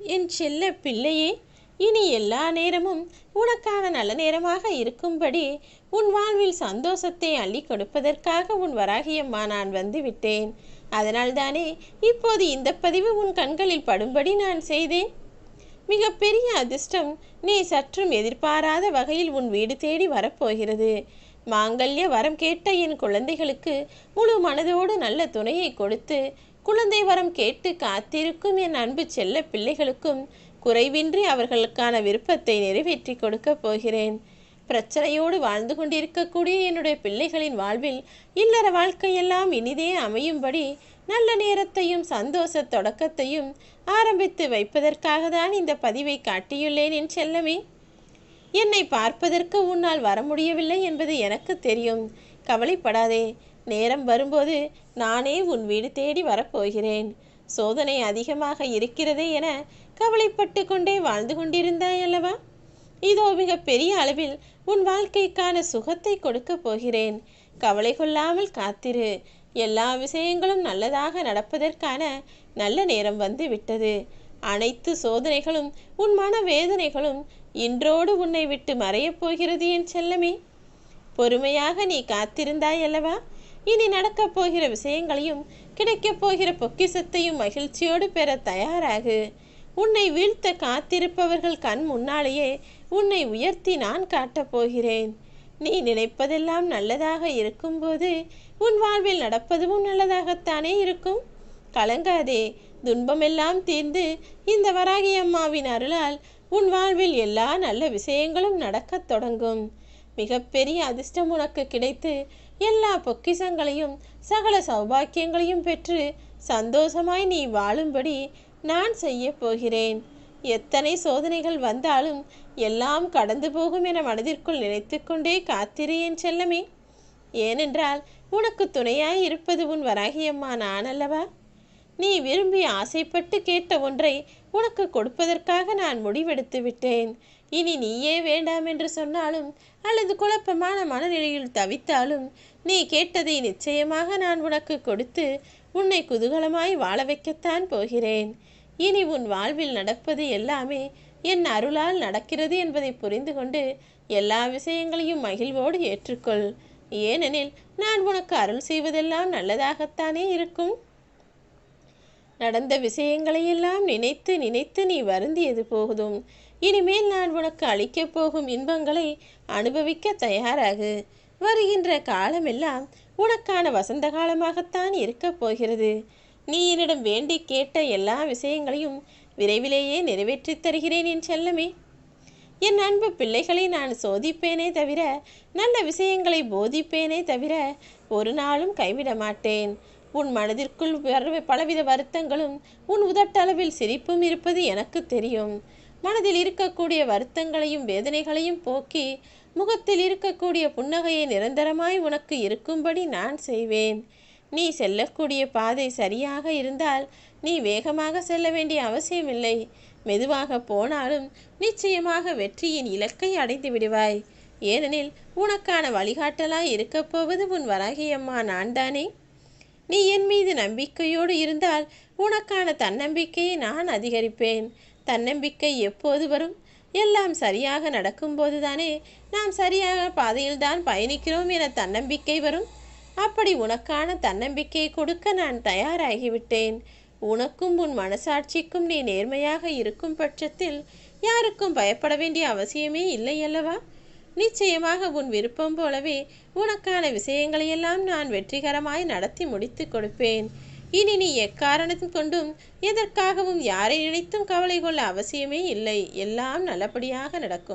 என் செல்ல பிள்ளையே இனி எல்லா நேரமும் உனக்கான நல்ல நேரமாக இருக்கும்படி உன் வாழ்வில் சந்தோஷத்தை அள்ளி கொடுப்பதற்காக உன் வராகியம்மா நான் வந்து விட்டேன் அதனால்தானே இப்போது இந்த பதிவு உன் கண்களில் படும்படி நான் செய்தேன். மிகப்பெரிய அதிர்ஷ்டம் நீ சற்றும் எதிர்பாராத வகையில் உன் வீடு தேடி வரப்போகிறது. மாங்கல்ய வரம் கேட்ட என் குழந்தைகளுக்கு முழு மனதோடு நல்ல துணையை கொடுத்து குழந்தை வரம் கேட்டு காத்திருக்கும் என் அன்பு செல்ல பிள்ளைகளுக்கும் குறைவின்றி அவர்களுக்கான விருப்பத்தை நிறைவேற்றி கொடுக்கப் போகிறேன். பிரச்சனையோடு வாழ்ந்து கொண்டிருக்கக்கூடிய என்னுடைய பிள்ளைகளின் வாழ்வில் இல்லற வாழ்க்கையெல்லாம் இனிதே அமையும்படி நல்ல நேரத்தையும் சந்தோஷ தொடக்கத்தையும் ஆரம்பித்து வைப்பதற்காக தான் இந்த பதிவை காட்டியுள்ளேன் என் செல்லமே. என்னை பார்ப்பதற்கு உன்னால் வர முடியவில்லை என்பது எனக்கு தெரியும். கவலைப்படாதே. நேரம் வரும்போது நானே உன் வீடு தேடி வரப்போகிறேன். சோதனை அதிகமாக இருக்கிறதே என கவலைப்பட்டு கொண்டே வாழ்ந்து கொண்டிருந்தாய் அல்லவா? இதோ மிக பெரிய அளவில் உன் வாழ்க்கைக்கான சுகத்தை கொடுக்கப் போகிறேன். கவலை கொள்ளாமல் காத்திரு. எல்லா விஷயங்களும் நல்லதாக நடப்பதற்கான நல்ல நேரம் வந்து விட்டது. அனைத்து சோதனைகளும் உன் மன வேதனைகளும் இன்றோடு உன்னை விட்டு மறையப் போகிறது என் செல்லமே. பொறுமையாக நீ காத்திருந்தாய் அல்லவா? இனி நடக்கப் போகிற விஷயங்களையும் கிடைக்கப் போகிற பொக்கிசத்தையும் மகிழ்ச்சியோடு பெற தயாராகு. உன்னை வீழ்த்த காத்திருப்பவர்கள் கண் முன்னாலேயே உன்னை உயர்த்தி நான் காட்டப் போகிறேன். நீ நினைப்பதெல்லாம் நல்லதாக இருக்கும்போது உன் வாழ்வில் நடப்பதும் நல்லதாகத்தானே இருக்கும். கலங்காதே துன்பமெல்லாம் தீர்ந்து இந்த வராகி அம்மாவின் அருளால் உன் வாழ்வில் எல்லா நல்ல விஷயங்களும் நடக்கத் தொடங்கும். மிகப்பெரிய அதிர்ஷ்டம் உனக்கு கிடைத்து எல்லா பொக்கிசங்களையும் சகல சௌபாக்கியங்களையும் பெற்று சந்தோஷமாய் நீ வாழும்படி நான் செய்ய போகிறேன். எத்தனை சோதனைகள் வந்தாலும் எல்லாம் கடந்து போகும் என மனதிற்குள் நினைத்துக்கொண்டே காத்திரு என் செல்லமே. ஏனென்றால் உனக்கு துணையாய் இருப்பது உன் வராகியம்மா நான் அல்லவா நீ விரும்பி ஆசைப்பட்டு கேட்ட ஒன்றை உனக்கு கொடுப்பதற்காக நான் முடிவெடுத்து விட்டேன். இனி நீயே வேண்டாம் என்று சொன்னாலும் அல்லது குழப்பமான மனநிலையில் தவித்தாலும் நீ கேட்டதை நிச்சயமாக நான் உனக்கு கொடுத்து உன்னை குதூகலமாய் வாழ வைக்கத்தான் போகிறேன். இனி உன் வாழ்வில் நடப்பது எல்லாமே என் அருளால் நடக்கிறது என்பதை புரிந்து கொண்டு எல்லா விஷயங்களையும் மகிழ்வோடு ஏற்றுக்கொள். ஏனெனில் நான் உனக்கு அருள் செய்வதெல்லாம் நல்லதாகத்தானே இருக்கும். நடந்த விஷயங்களையெல்லாம் நினைத்து நினைத்து நீ வருந்தியது போகுதும் இனிமேல் நான் உனக்கு அளிக்கப் போகும் இன்பங்களை அனுபவிக்க தயாராகு. வருகின்ற காலமெல்லாம் உனக்கான வசந்த காலமாகத்தான் இருக்கப் போகிறது. நீ என்னிடம் வேண்டி கேட்ட எல்லா விஷயங்களையும் விரைவிலேயே நிறைவேற்றித் தருகிறேன் என் செல்லமே. என் அன்பு பிள்ளைகளை நான் சோதிப்பேனே தவிர நல்ல விஷயங்களை போதிப்பேனே தவிர ஒரு நாளும் கைவிட மாட்டேன் உன் மனதிற்குள் வர- பலவித வருத்தங்களும் உன் உதட்டளவில் சிரிப்பும் இருப்பது எனக்கு தெரியும். மனதில் இருக்கக்கூடிய வருத்தங்களையும் வேதனைகளையும் போக்கி முகத்தில் இருக்கக்கூடிய புன்னகையை நிரந்தரமாய் உனக்கு இருக்கும்படி நான் செய்வேன். நீ செல்லக்கூடிய பாதை சரியாக இருந்தால் நீ வேகமாக செல்ல வேண்டிய அவசியமில்லை. மெதுவாக போனாலும் நிச்சயமாக வெற்றியின் இலக்கை அடைந்து விடுவாய். ஏனெனில் உனக்கான வழிகாட்டலாய் இருக்கப் போவது உன் வராகியம்மா. நான் தானே நீ என் மீது நம்பிக்கையோடு இருந்தால் உனக்கான தன்னம்பிக்கையை நான் அதிகரிப்பேன். தன்னம்பிக்கை எப்போது வரும்? எல்லாம் சரியாக நடக்கும்போதுதானே நாம் சரியாக பாதையில்தான் பயணிக்கிறோம் என தன்னம்பிக்கை வரும். அப்படி உனக்கான தன்னம்பிக்கையை கொடுக்க நான் தயாராகிவிட்டேன். உனக்கும் உன் மனசாட்சிக்கும் நீ நேர்மையாக இருக்கும் பட்சத்தில் யாருக்கும் பயப்பட வேண்டிய அவசியமே இல்லை அல்லவா? நிச்சயமாக உன் விருப்பம் போலவே உனக்கான விஷயங்களையெல்லாம் நான் வெற்றிகரமாய் நடத்தி முடித்து கொடுப்பேன். இனி நீ எக்காரணத்தும் கொண்டும் எதற்காகவும் யாரை நினைத்தும் கவலை கொள்ள அவசியமே இல்லை. எல்லாம் நல்லபடியாக நடக்கும்.